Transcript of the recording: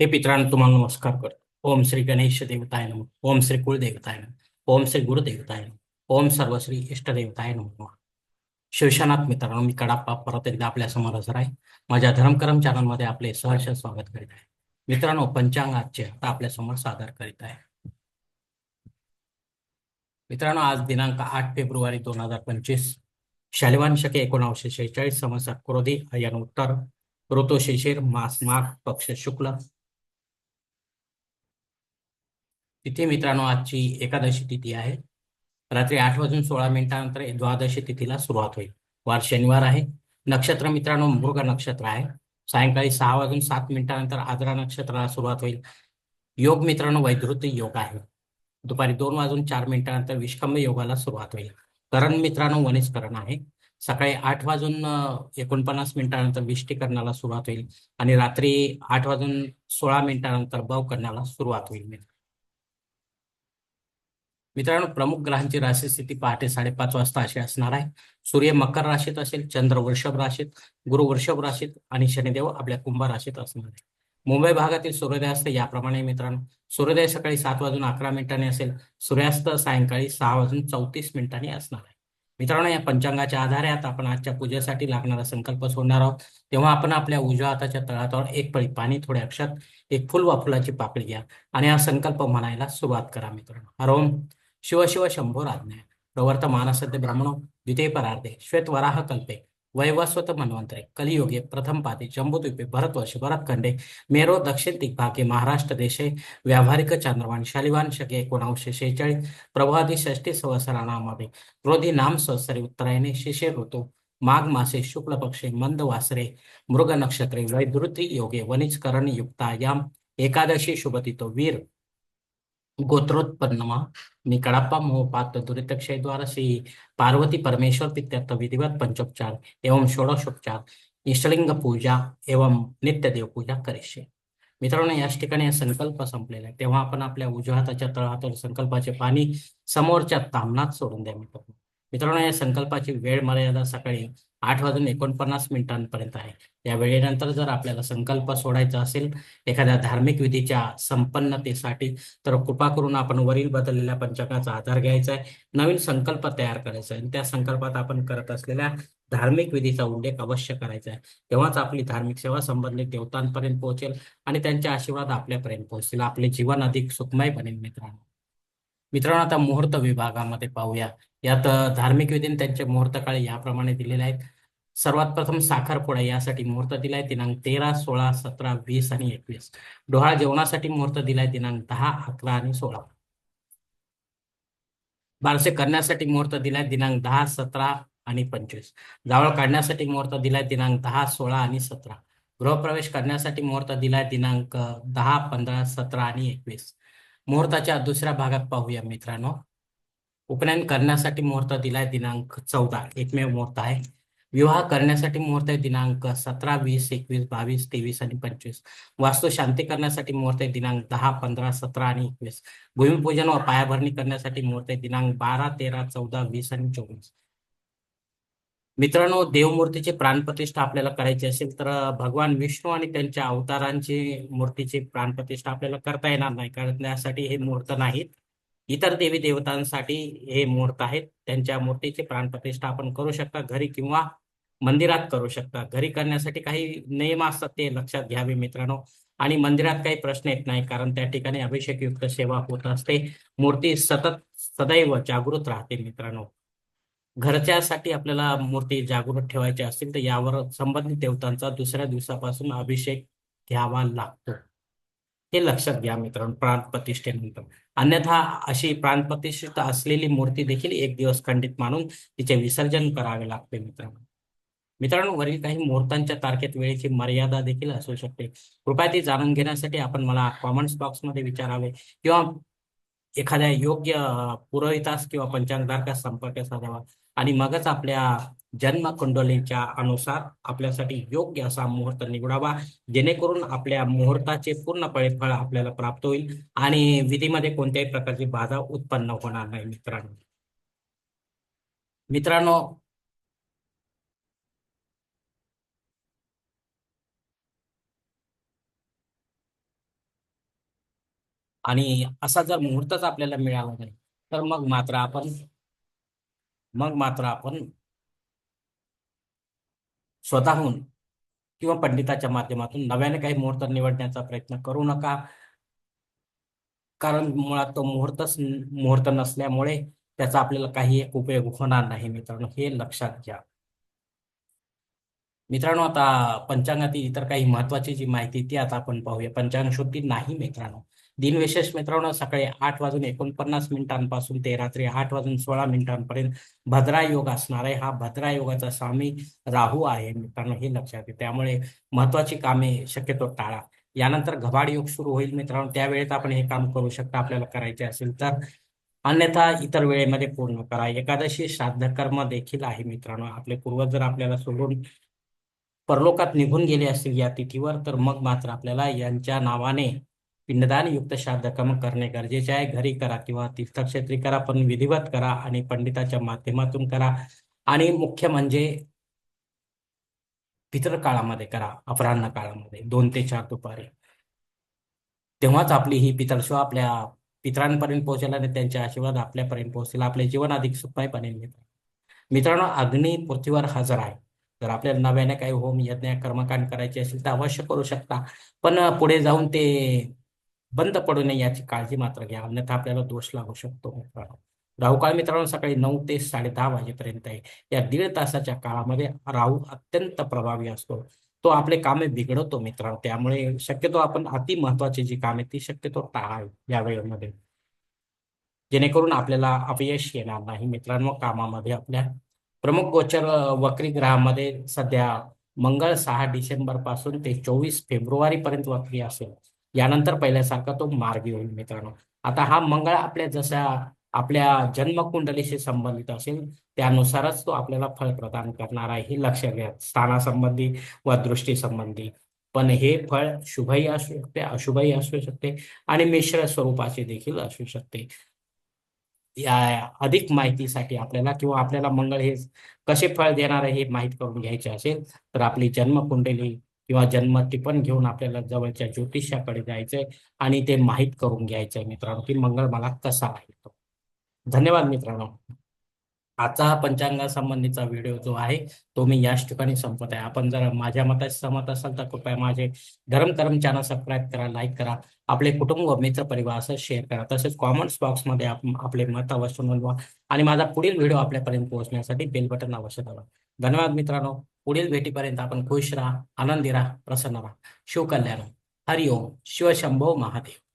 हे मित्रांनो तुम्हाला नमस्कार करतो. ओम श्री गणेश देवताय नम. ओम श्री कुलदेवताय नम. ओम श्री गुरुदेवताय नम. ओम सर्वश्री इष्टदेवताय नम. शिवशनाथ मित्रांनो मी कडाप्पा परत एकदा आपल्यासमोर हजर आहे. माझ्या धर्मकरम चॅनलमध्ये आपले सहर्ष स्वागत करीत आहे. मित्रांनो पंचांग आजचे आता आपल्यासमोर सादर करीत आहे. मित्रांनो आज दिनांक आठ फेब्रुवारी दोन हजार पंचवीस. शालिवान शके एकोणावीसशे शेहेचाळीस संवत्सर क्रोधी अयन उत्तर. ऋतू शिशिर मास माघ पक्ष शुक्ल. तिथे मित्रांनो आजची एकादशी तिथी आहे. रात्री आठ वाजून सोळा मिनिटानंतर द्वादशी तिथीला सुरुवात होईल. वार शनिवार आहे. नक्षत्र मित्रांनो मृग नक्षत्र आहे. सायंकाळी सहा वाजून सात मिनिटानंतर आद्रा नक्षत्राला सुरुवात होईल. योग मित्रांनो वैधृती योग आहे. दुपारी दोन वाजून चार मिनिटानंतर विष्कंभ योगाला सुरुवात होईल. करण मित्रांनो वनिस्करण आहे. सकाळी आठ वाजून एकोणपन्नास मिनिटानंतर विष्टीकरणाला सुरुवात होईल. आणि रात्री आठ वाजून सोळा मिनिटानंतर बव करण्याला सुरुवात होईल. मित्र मित्रांनो प्रमुख ग्रहांची राशी स्थिती पहाटे साडेपाच वाजता अशी असणार आहे. सूर्य मकर राशीत असेल चंद्र वृषभ राशीत गुरु वृषभ राशीत आणि शनिदेव आपल्या कुंभ राशीत असणार आहे. मुंबई भागातील सूर्योदयास्त याप्रमाणे मित्रांनो सूर्योदय सकाळी सात वाजून अकरा मिनिटांनी असेल सूर्यास्त सायंकाळी सहा वाजून चौतीस मिनिटांनी असणार आहे. मित्रांनो या पंचांगाच्या आधारे आता आपण आजच्या पूजेसाठी लागणारा संकल्प सोडणार आहोत. तेव्हा आपण आपल्या उजव्या हाताच्या तळातावर एक पळी पाणी थोड्या अक्षात एक फुल वा फुलाची पाकळी घ्या आणि हा संकल्प म्हणायला सुरुवात करा मित्रांनो. हरोम शिव शिव शंभो राज्ञा। प्रवर्त मानसद्य ब्राह्मणो द्वितीय परार्धे श्वेत वराह कल्पे वैवस्वत मन्वंतरे कलियुगे प्रथम पादे जम्बुद्वीपे भरतवर्षे भरतखंडे मेरो दक्षिण दिग्भागे महाराष्ट्र देशे व्यावहारिक चांद्रवान शालिवान शके एकोणावीसशे शेहेचाळीस प्रभादी षष्टी संवत्सराणामध्ये क्रोधी नाम सहसरी उत्तरायणे शिशिर ऋतू माघ मासे शुक्ल पक्षे मंद वासरे मृग नक्षत्रे वैधृती योगे वनिजकरण युक्तायाम एकादशी शुभतितो वीर गोत्रोत्पन्नमा मी कडाप्पा मोहपात दुरितक्षयद्वारा श्री पार्वती परमेश्वर पित्यर्थ विधिवत पंचोपचार एवं षोडशोपचार इष्टलिंग पूजा एवं नित्यदेव पूजा करिष्ये मित्रांनो याच ठिकाणी संकल्प संपलेला आहे. तेव्हा आपण आपल्या उजव्या हाताच्या तळहातावर संकल्पाचे पाणी समोरच्या तामनात सोडून द्या मित्रांनो. मित्रांनो या संकल्पाची वेळ मर्यादा सकाळी आठ वाजून एकोणपन्नास मिनिटांपर्यंत आहे. या वेळेनंतर जर आपल्याला संकल्प सोडायचा असेल एखाद्या धार्मिक विधीच्या संपन्नतेसाठी तर कृपा करून आपण वरील बदललेल्या पंचकाचा आधार घ्यायचा आहे. नवीन संकल्प तयार करायचा आहे आणि त्या संकल्पात आपण करत असलेल्या धार्मिक विधीचा उल्लेख अवश्य करायचा आहे. तेव्हाच आपली धार्मिक सेवा संबंधित देवतांपर्यंत पोहोचेल आणि त्यांचे आशीर्वाद आपल्यापर्यंत पोहोचतील. आपले जीवन अधिक सुखमय बनेल मित्रांनो. मित्रांनो आता मुहूर्त विभागामध्ये पाहूया. यात धार्मिक विधीने त्यांचे मुहूर्त काळ याप्रमाणे दिलेले आहेत. सर्वात प्रथम साखरपुडा यासाठी मुहूर्त दिलाय दिनांक तेरा सोळा सतरा वीस आणि एकवीस. डोहाळ जेवणासाठी मुहूर्त दिलाय दिनांक दहा अकरा आणि सोळा. बारसे करण्यासाठी मुहूर्त दिलाय दिनांक दहा सतरा आणि पंचवीस. जावळ काढण्यासाठी मुहूर्त दिलाय दिनांक दहा सोळा आणि सतरा. गृहप्रवेश करण्यासाठी मुहूर्त दिलाय दिनांक दहा पंधरा सतरा आणि एकवीस. मुहूर्ताच्या दुसऱ्या भागात पाहूया मित्रांनो. उपनयन करण्यासाठी मुहूर्त दिलाय दिनांक चौदा. एकमेव मुहूर्त आहे. विवाह करण्यासाठी मुहूर्त आहे दिनांक सतरा वीस एकवीस बावीस तेवीस आणि पंचवीस. वास्तू शांती करण्यासाठी मुहूर्त आहे दिनांक दहा पंधरा सतरा आणि एकवीस. भूमिपूजन व पायाभरणी करण्यासाठी मुहूर्त आहे दिनांक बारा तेरा चौदा वीस आणि चोवीस. मित्रांनो देवमूर्तीची प्राणप्रतिष्ठा आपल्याला करायची असेल तर भगवान विष्णू आणि त्यांच्या अवतारांची मूर्तीची प्राणप्रतिष्ठा आपल्याला करता येणार नाही. कारण त्यासाठी हे मुहूर्त नाहीत. इतर देवी देवतांसाठी हे मुहूर्त आहेत. त्यांच्या मूर्तीची प्राणप्रतिष्ठा आपण करू शकता. घरी किंवा मंदिरात करू शकता. घरी करण्यासाठी काही नियम असतात ते लक्षात घ्यावे मित्रांनो. आणि मंदिरात काही प्रश्न येत नाही कारण त्या ठिकाणी अभिषेकयुक्त सेवा होत असते. मूर्ती सतत सदैव जागृत राहते मित्रांनो. घरच्यासाठी आपल्याला मूर्ती जागृत ठेवायची असतील तर यावर संबंधित देवतांचा दुसऱ्या दिवसापासून अभिषेक घ्यावा लागतो. हे लक्षात घ्या मित्रांनो प्राणप्रतिष्ठेनंतर अन्यथा अशी प्राणप्रतिष्ठित असलेली मूर्ती देखील एक दिवस खंडित मानून तिचे विसर्जन करावे लागते मित्रांनो. मित्रांनो वरील काही मुहूर्तांच्या तारखेत वेळेची मर्यादा देखील असू शकते. कृपया ती जाणून घेण्यासाठी आपण मला कॉमेंट्स बॉक्समध्ये विचारावे किंवा एखाद्या योग्य पुरोहितास किंवा पंचांगधारकास संपर्क साधावा आणि मगच आपल्या जन्म कुंडलीच्या अनुसार आपल्यासाठी योग्य असा मुहूर्त निवडावा जेणेकरून आपल्या मुहूर्ताचे पूर्णपणे फळ आपल्याला प्राप्त होईल आणि विधीमध्ये कोणत्याही प्रकारची बाधा उत्पन्न होणार नाही मित्रांनो. मित्रांनो आणि असा जर मुहूर्तच आपल्याला मिळाला नाही तर मग मात्र आपण मग मात्र आपण स्वतःहून किंवा पंडिताच्या माध्यमातून नव्याने काही मुहूर्त निवडण्याचा प्रयत्न करू नका. कारण मुळात तो मुहूर्तच मुहूर्त नसल्यामुळे त्याचा आपल्याला काही एक उपयोग होणार नाही मित्रांनो हे लक्षात घ्या. मित्रांनो आता पंचांगातील इतर काही महत्वाची जी माहिती ती आता आपण पाहूया. पंचांग शुद्धी नाही मित्रांनो. दिनविशेष मित्रांनो सकाळी आठ वाजून एकोणपन्नास मिनिटांपासून ते रात्री आठ वाजून सोळा मिनिटांपर्यंत भद्रा योग असणार आहे. हा भद्रा योगाचा स्वामी राहू आहे मित्रांनो हे लक्षात येते त्यामुळे महत्वाची कामे शक्यतो टाळा. यानंतर घबाड योग सुरू होईल मित्रांनो. त्यावेळेत आपण हे काम करू शकता. आपल्याला करायचे असेल तर अन्यथा इतर वेळेमध्ये पूर्ण करा. एकादशी श्राद्ध कर्म देखील आहे मित्रांनो. आपले पूर्वज जर आपल्याला सोडून परलोकात निघून गेले असतील या तिथीवर तर मग मात्र आपल्याला यांच्या नावाने पिंडदान युक्त श्राद्ध कर्म करणे गरजेचे आहे. घरी करा किंवा तीर्थक्षेत्री करा पण विधिवत करा आणि पंडिताच्या माध्यमातून करा. आणि मुख्य म्हणजे पितर काळामध्ये करा अपराह्न काळामध्ये दोन ते चार दुपारी. तेव्हाच आपली ही पितळशिवा आपल्या पितरांपर्यंत पोहोचेल आणि त्यांचे आशीर्वाद आपल्यापर्यंत पोहोचेल आपले जीवन अधिक सुखमय बनेल मित्र मित्रांनो अग्नी पृथ्वीवर हजर आहे. जर आपल्याला नव्याने काही होम यज्ञ कर्मकांड करायचे असेल तर अवश्य करू शकता. पण पुढे जाऊन ते बंद पडू नये याची काळजी मात्र घ्या. अन्यथा आपल्याला दोष लागू शकतो मित्रांनो. राहुकाळ मित्रांनो सकाळी नऊ ते साडे दहा वाजेपर्यंत आहे. या दीड तासाच्या काळामध्ये राहू अत्यंत प्रभावी असतो. तो आपले कामे बिघडवतो मित्रांनो. त्यामुळे शक्यतो आपण अति महत्वाची जी कामे ती शक्यतो टाळावी या वेळेमध्ये. जेणेकरून आपल्याला अपयश येणार नाही मित्रांनो कामामध्ये. आपल्या प्रमुख गोचर वक्री ग्रहामध्ये सध्या मंगळ सहा डिसेंबरपासून ते चोवीस फेब्रुवारी पर्यंत वक्री असेल. यानंतर पहिल्यासारखा तो मार्गी होईल मित्रांनो. आता हा मंगळ आपल्या जसा आपल्या जन्मकुंडलीशी संबंधित असेल त्यानुसारच तो आपल्याला फळ प्रदान करणार आहे हे लक्षात घ्या. स्थानासंबंधी व दृष्टीसंबंधी. पण हे फळ शुभही असू शकते अशुभही असू शकते आणि मिश्र स्वरूपाचे देखील असू शकते. या अधिक माहितीसाठी आपल्याला किंवा आपल्याला मंगळ हे कसे फळ देणार आहे हे माहीत करून घ्यायचे असेल तर आपली जन्मकुंडली किंवा जन्म टिपण घेऊन आपल्याला जवळच्या ज्योतिषाकडे जायचंय आणि ते माहीत करून घ्यायचंय मित्रांनो की मंगळ मला कसा आहे तो धन्यवाद मित्रांनो. आजचा हा पंचांगासंबंधीचा व्हिडिओ जो आहे तो मी याच ठिकाणी संपत आहे. आपण जर माझ्या मताशी सहमत असाल तर कृपया माझे धर्म कर्म चॅनल सबस्क्राईब करा लाईक करा आपले कुटुंब व मित्र परिवार असं शेअर करा. तसेच कॉमेंट्स बॉक्समध्ये आपले मत अवश्य नोंदवा आणि माझा पुढील व्हिडिओ आपल्यापर्यंत पोहोचण्यासाठी बेल बटन अवश्य दाबा. धन्यवाद मित्रांनो. पुढील भेटीपर्यंत आपण खुश राहा आनंदी राहा प्रसन्न राहा. शिवकल्याण हरिओम. शिवशंभो महादेव.